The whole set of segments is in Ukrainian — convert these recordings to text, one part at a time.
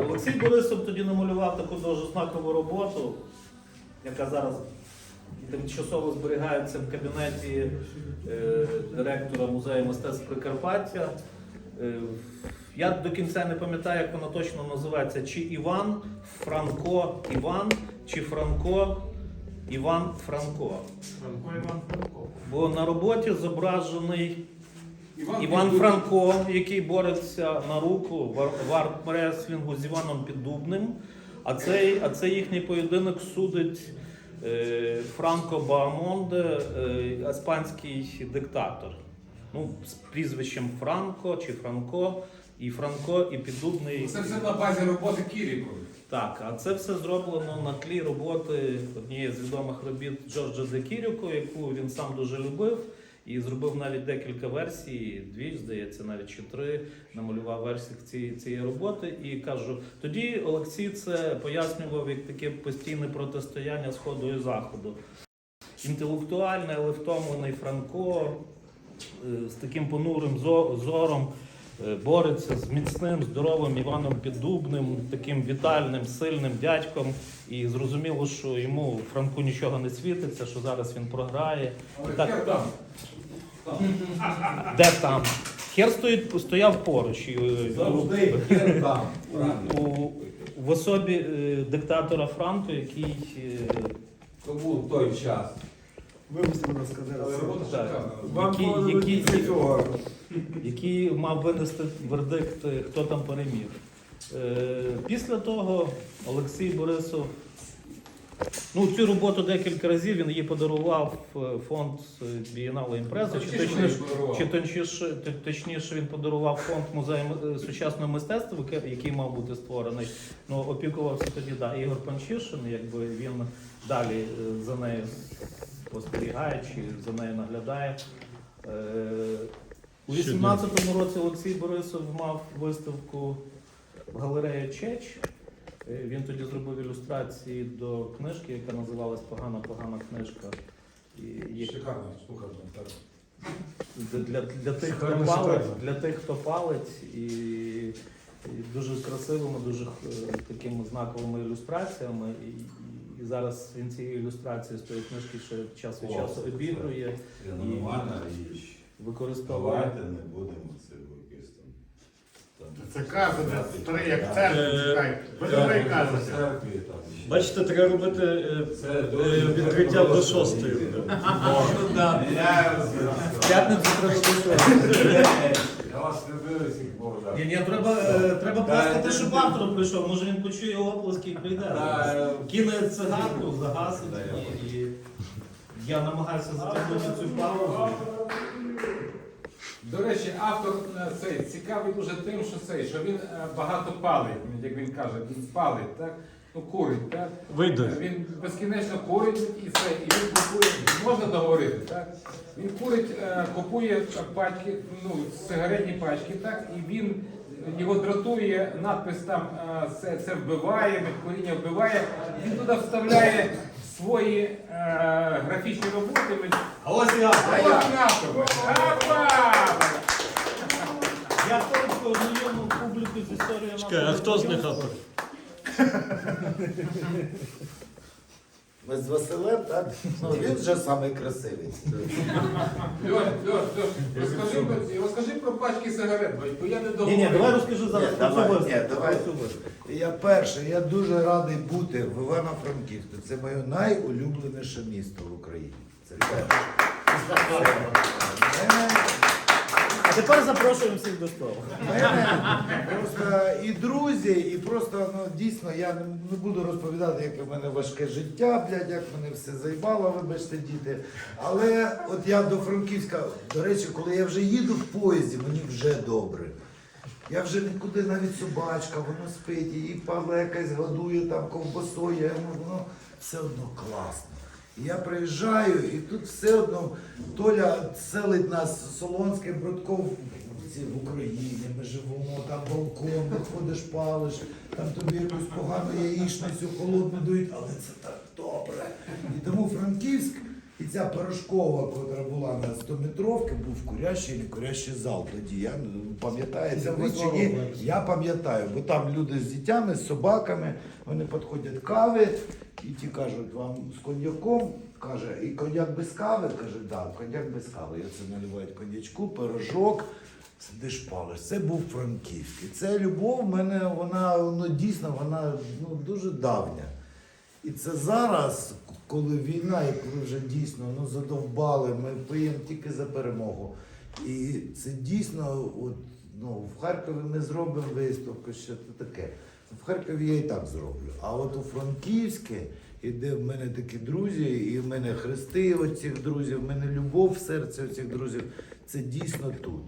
Олексій Борисов тоді намалював таку дуже знакову роботу, яка зараз тимчасово зберігається в кабінеті е, директора музею мистецтв Прикарпаття. Е, Я до кінця не пам'ятаю, як воно точно називається. Чи Іван Франко Іван, чи Франко Іван Франко. Франко Іван Франко. Бо на роботі зображений Іван, Іван Франко, який бореться на руку в ар- в армреслінгу з Іваном Піддубним. А цей, а цей їхній поєдинок судить е, Франко Баамонде, е, іспанський диктатор. Ну, з прізвищем Франко чи Франко, і Франко, і Піддубний. Це все на базі роботи Кірікової. Так, а це все зроблено на тлі роботи однієї з відомих робіт Джорджа Декірюко, яку він сам дуже любив. І зробив навіть декілька версій, дві, здається, навіть чи три, намалював версії цієї, цієї роботи. І кажу, тоді Олексій це пояснював як таке постійне протистояння Сходу і Заходу. Інтелектуальний, але втомлений Франко е, з таким понурим зором е, бореться з міцним, здоровим Іваном Піддубним, таким вітальним, сильним дядьком. І зрозуміло, що йому Франку нічого не світиться, що зараз він програє. Але Так. Де там? Хер стоїть, стояв поруч. І, е, Завжди хер там. у, у, в особі е, диктатора Франко, який е, Тому в той час. Вибачте, будь ласка, Але зараз. робота Так. шикарна. Вам Які- які, які- які... цього. який мав винести вердикт, е, хто там переміг. Е, Після того Олексій Борисов. Ну, цю роботу декілька разів він її подарував е, фонд е, Бієнале імпрези, чи Точніше, чи точніше, точніше він подарував фонд музею е, сучасного мистецтва, який мав бути створений. Ну, опікувався тоді да, Ігор Панчишин, якби він далі за нею спостерігає чи за нею наглядає. У 18-му році Олексій Борисов мав виставку в галереї Чеч. Е, Він тоді зробив ілюстрації до книжки, яка називалась Погана погана книжка. І є- так. для, для, для тих, хто Шикарно, палить, шикарно. для тих, хто палить, і, і дуже красивими, дуже е, такими знаковими ілюстраціями. І, і зараз він ці ілюстрації з тої книжки ще час від О, часу це- обігрує, Це нормальна річ. використовує. Давайте не будемо це Це казане, старий, як церква, чекай. Ви казати. церкві там. ще. Бачите, треба робити е, е, відкриття до шостої. П'ятницю треба. Я вас люблю, всіх Бог. Ні, ні, треба, е, треба Да, пластити, щоб автор прийшов. Може він почує оплески і прийде. Е, Кине цигарку, загасить я і, і я намагаюся затягнути цю паузу. До речі, автор е, цей цікавий дуже тим, що цей, що він е, багато палить, як він каже, він палить, так? Ну, курить, так? Вийде. Він безкінечно курить і це, і він купує, можна договорити, так? Він курить, е, купує пачки, ну, сигаретні пачки, так? І він його дратує надпис там е, це, це вбиває, куріння вбиває. Він туди вставляє свої е, графічні роботи. А ось і А ось він автор. Я коротко ознайомив публіку з історією Чекай, а хто з них автор? Ми з Василем, так? Ну, він вже самий красивий. Льош, Льош, Льош, розкажи, про- розкажи про пачки сигарет, бо я не Ні, ні, давай розкажи зараз Ні, про давай, ні, давай. Я перше, я дуже радий бути в Івано-Франківську. Це моє найулюбленіше місто в Україні. Це перше. Мене- тепер запрошуємо всіх до столу. просто і друзі, і просто ну дійсно я не, буду розповідати, яке в мене важке життя, блядь, як мене все займало, вибачте, діти. Але от я до Франківська, до речі, коли я вже їду в поїзді, мені вже добре. Я вже нікуди навіть собачка, воно спить, її Павло якась годує там ковбасою, я йому, воно все одно класно. Я приїжджаю, і тут все одно Толя селить нас Солонське, Бродков в Україні. Ми живемо, там балкон, виходиш, палиш, там тобі якусь погану яєчницю холодну дають, але це так добре. І тому Франківськ І ця порошкова, котра була на 100-метровці, був курящий не курящий зал тоді. Я пам'ятаєте Це ви чи ні? Я пам'ятаю, бо там люди з дітьми, з собаками, вони підходять кави, і ті кажуть, вам з коньяком, каже, і коньяк без кави? Каже, да, коньяк без кави. Я це наливають коньячку, пирожок. Сидиш палиш. Це був франківський. Це любов в мене, вона ну, дійсно вона ну, дуже давня. І це зараз, коли війна, і коли вже дійсно ну, задовбали, ми пиємо тільки за перемогу. І це дійсно, от, ну, в Харкові ми зробимо виставку, що це таке. В Харкові я і так зроблю. А от у Франківське, і де в мене такі друзі, і в мене хрести оцих друзів, в мене любов в серці оцих друзів, це дійсно тут.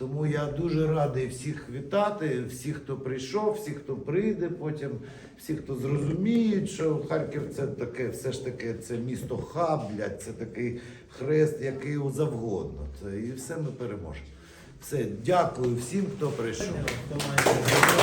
Тому я дуже радий всіх вітати, всіх, хто прийшов, всіх, хто прийде потім, всіх, хто зрозуміють, що Харків це таке, все ж таки, це місто хаб, це такий хрест, який завгодно. Це, і все ми переможемо. Все, дякую всім, хто прийшов.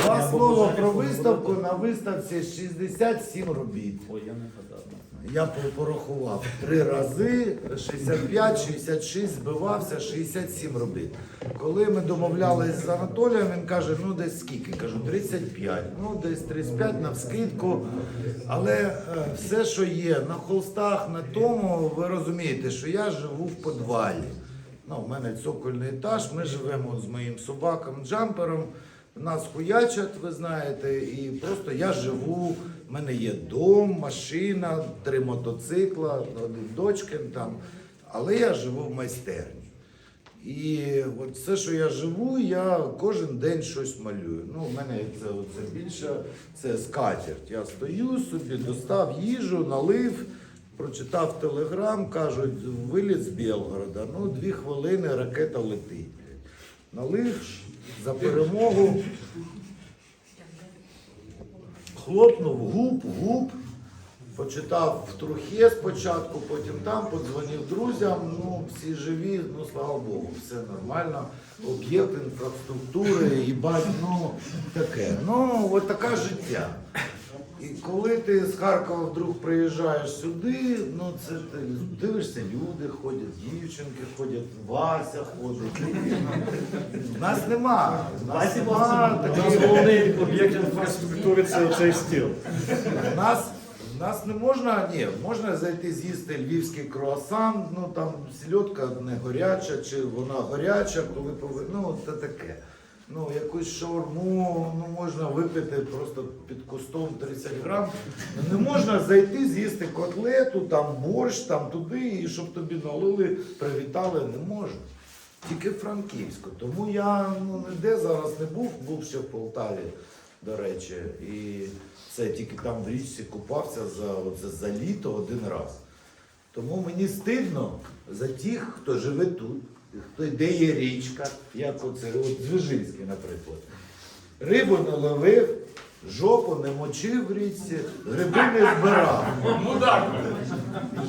Два слова про виставку. На виставці 67 робіт. Ой, я не гадав. Я порахував три рази, 65, 66, збивався, 67 робіт. Коли ми домовлялись з Анатолієм, він каже, ну десь скільки? Кажу, 35. Ну, десь 35 на вскидку. Але е, все, що є на холстах, на тому, ви розумієте, що я живу в підвалі. Ну, у мене цокольний етаж, ми живемо з моїм собаком джампером. Нас хуячать, ви знаєте, і просто я живу. в мене є дом, машина, три мотоцикла, один дочкин там. Але я живу в майстерні. І от все, що я живу, я кожен день щось малюю. Ну, у мене це, це більше це скатерть. Я стою собі, достав їжу, налив, прочитав телеграм, кажуть, виліт з Білгорода. Ну, дві хвилини ракета летить. Налив за перемогу. Хлопнув губ, губ. Почитав в трухе спочатку, потім там подзвонив друзям. Ну, всі живі, ну слава Богу, все нормально. Об'єкт інфраструктури, їбать, ну таке. Ну, от таке життя. І коли ти з Харкова вдруг приїжджаєш сюди, ну це ти дивишся, люди ходять, дівчинки ходять, Вася ходить. Нас нема. Нас нема таких головний об'єкт інфраструктури це цей стіл. нас, нас не можна, ні, можна зайти з'їсти львівський круасан, ну там сільотка не горяча, чи вона горяча, коли пови... ну це таке. Ну, якусь шаурму ну, можна випити просто під кустом 30 грам. Не можна зайти, з'їсти котлету, там борщ, там туди, і щоб тобі налили, привітали, не можна. Тільки Франківську. Тому я ну, ніде зараз не був, був ще в Полтаві, до речі. І це тільки там в річці купався за, оце, за літо один раз. Тому мені стидно за тих, хто живе тут, де є річка, як оце, от Звижинський, наприклад. Рибу не ловив, жопу не мочив в річці, гриби не збирав. Мудак!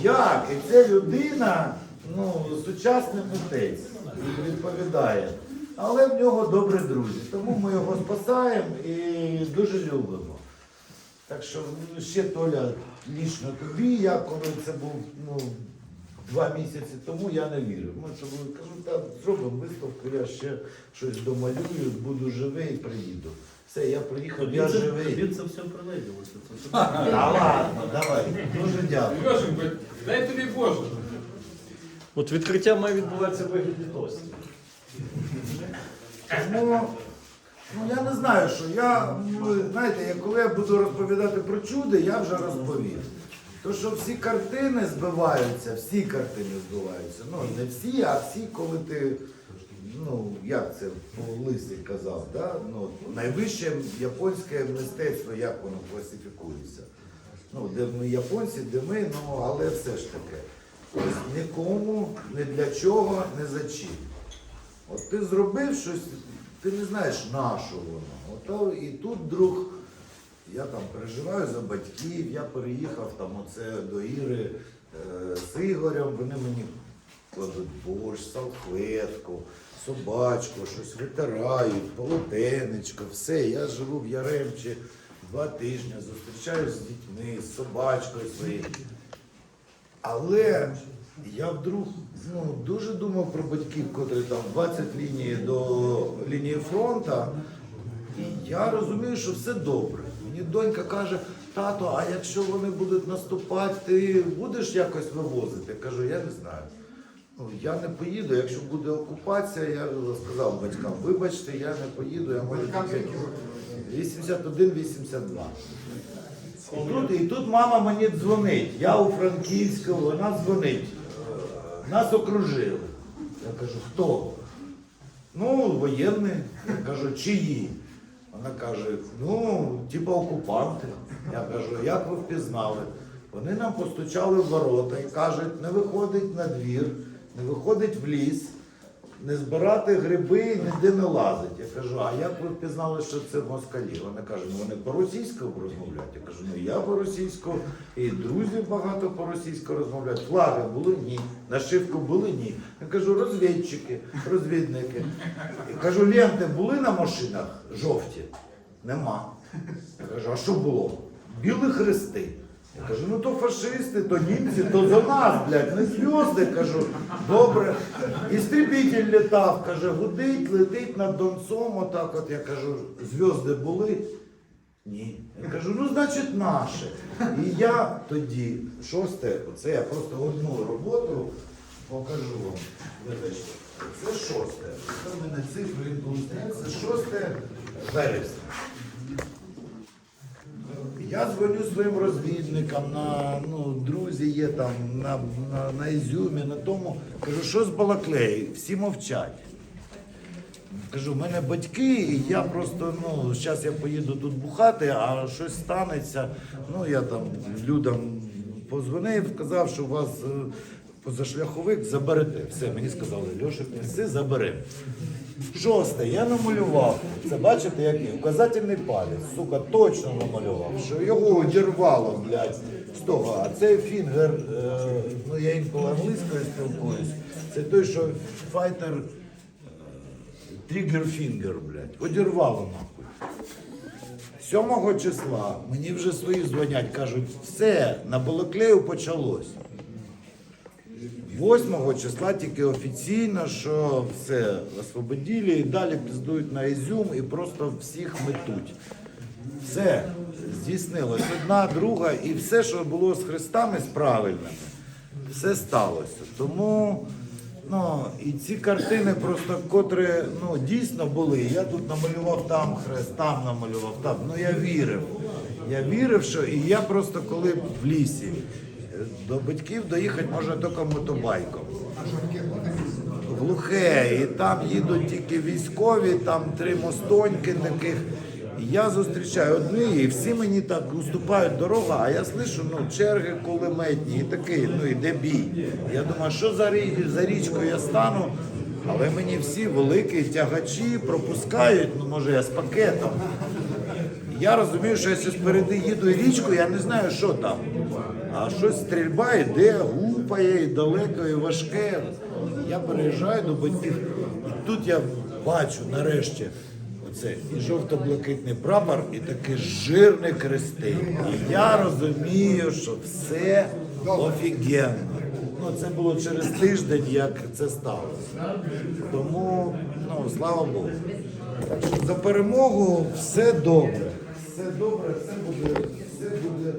Як? І ця людина, ну, сучасний митець, відповідає. Але в нього добрі друзі. Тому ми його спасаємо і дуже любимо. Так що ну, ще Толя, лічно тобі, я коли це був ну, два місяці тому, я не вірив. Ми з тобою кажу, так, зробимо виставку, я ще щось домалюю, буду живий і приїду. Все, я приїхав, я живий. Тобі це все приледілося. Це А ладно, давай. Дуже дякую. Льошенько, дай тобі Боже. От відкриття має відбуватися в вигляді тості. Тому, ну я не знаю, що я, ну, знаєте, я, коли я буду розповідати про чуди, я вже розповів. То, що всі картини збиваються, всі картини збиваються. Ну, не всі, а всі, коли ти, ну, як це лисий казав, да? ну, найвище японське мистецтво, як воно класифікується. Ну, де ми японці, де ми, ну, але все ж таки. Ось нікому, ні для чого, не за чим. От ти зробив щось, ти не знаєш на що воно. Ото і тут друг, я там переживаю за батьків, я переїхав там оце до Іри е, з Ігорем, вони мені кладуть борщ, салфетку, собачку, щось витирають, полотенечко, все. Я живу в Яремчі два тижні, зустрічаюсь з дітьми, з собачкою своєю. Але я вдруг ну, дуже думав про батьків, котрі там 20 лінії до лінії фронту. І я розумію, що все добре. Мені донька каже, тато, а якщо вони будуть наступати, ти будеш якось вивозити? Я кажу, я не знаю. Ну, я не поїду, якщо буде окупація, я сказав батькам, вибачте, я не поїду, я можу тільки 81-82. І тут, і тут мама мені дзвонить. Я у Франківську, вона дзвонить. Нас окружили. Я кажу, хто? Ну, воєнні. Я кажу, чиї? Вона каже, ну, типу окупанти. Я кажу, як ви впізнали? Вони нам постучали в ворота і кажуть, не виходить на двір, не виходить в ліс, не збирати гриби ніде не лазить. Я кажу, а як ви впізнали, що це москалі? Вона каже, ну вони по-російську розмовляють. Я кажу, ну я по-російську, і друзі багато по-російську розмовляють. Флаги були? Ні. Нашивку були? Ні. Я кажу, розвідчики, розвідники. Я кажу, ленти були на машинах жовті? Нема. Я кажу, а що було? Білі хрести. Я кажу, ну то фашисти, то німці, то за нас, блядь, не зв'язки, кажу, добре. Істребитель літав, каже, гудить, летить над Донцом, отак от, я кажу, зв'язки були? Ні. Я кажу, ну значить наше. І я тоді, шосте, оце я просто одну роботу покажу вам. Вибачте. Це шосте. Це в мене цифри. Це шосте вересня. Я дзвоню своїм розвідникам, на ну, друзі є там на, на, на Ізюмі, на тому. Кажу, що з Балаклеї? Всі мовчать. Кажу, в мене батьки, і я просто, ну, зараз я поїду тут бухати, а щось станеться. Ну, я там людям позвонив, сказав, що у вас е, позашляховик заберете. Все, мені сказали, Льоша, неси, заберемо. Шосте, я намалював. Це бачите, який указательний палець, сука, точно намалював, що його одірвало, блядь, з того. А цей фінгер, е, ну я інколи англійською спілкуюсь, це той, що файтер тригер фінгер, блядь, одірвало нахуй. 7 числа мені вже свої дзвонять, кажуть, все, на Балаклею почалось. 8 числа тільки офіційно, що все освободили і далі піздують на Ізюм і просто всіх метуть. Все здійснилось. Одна, друга, і все, що було з хрестами, з правильними, все сталося. Тому ну, і ці картини просто, котрі ну, дійсно були. Я тут намалював там хрест, там намалював, там. Ну я вірив. Я вірив, що і я просто коли в лісі. До батьків доїхати можна тільки мотобайком. Глухе, і там їдуть тільки військові, там три мостоньки таких. Я зустрічаю одні, і всі мені так уступають дорогу, а я слышу, ну, черги кулеметні, і такий, ну іде бій. Я думаю, що за, за річкою я стану, але мені всі великі тягачі пропускають, ну може я з пакетом. Я розумію, що якщо спереди їду річку, я не знаю, що там. А щось стрільба йде, гупає, і далеко, і важке. Я переїжджаю до батьків. І тут я бачу нарешті оце і жовто-блакитний прапор, і такі жирні крести. І я розумію, що все офігенно. Ну, це було через тиждень, як це сталося. Тому, ну, слава Богу. За перемогу все добре. Все добре, все буде, все буде.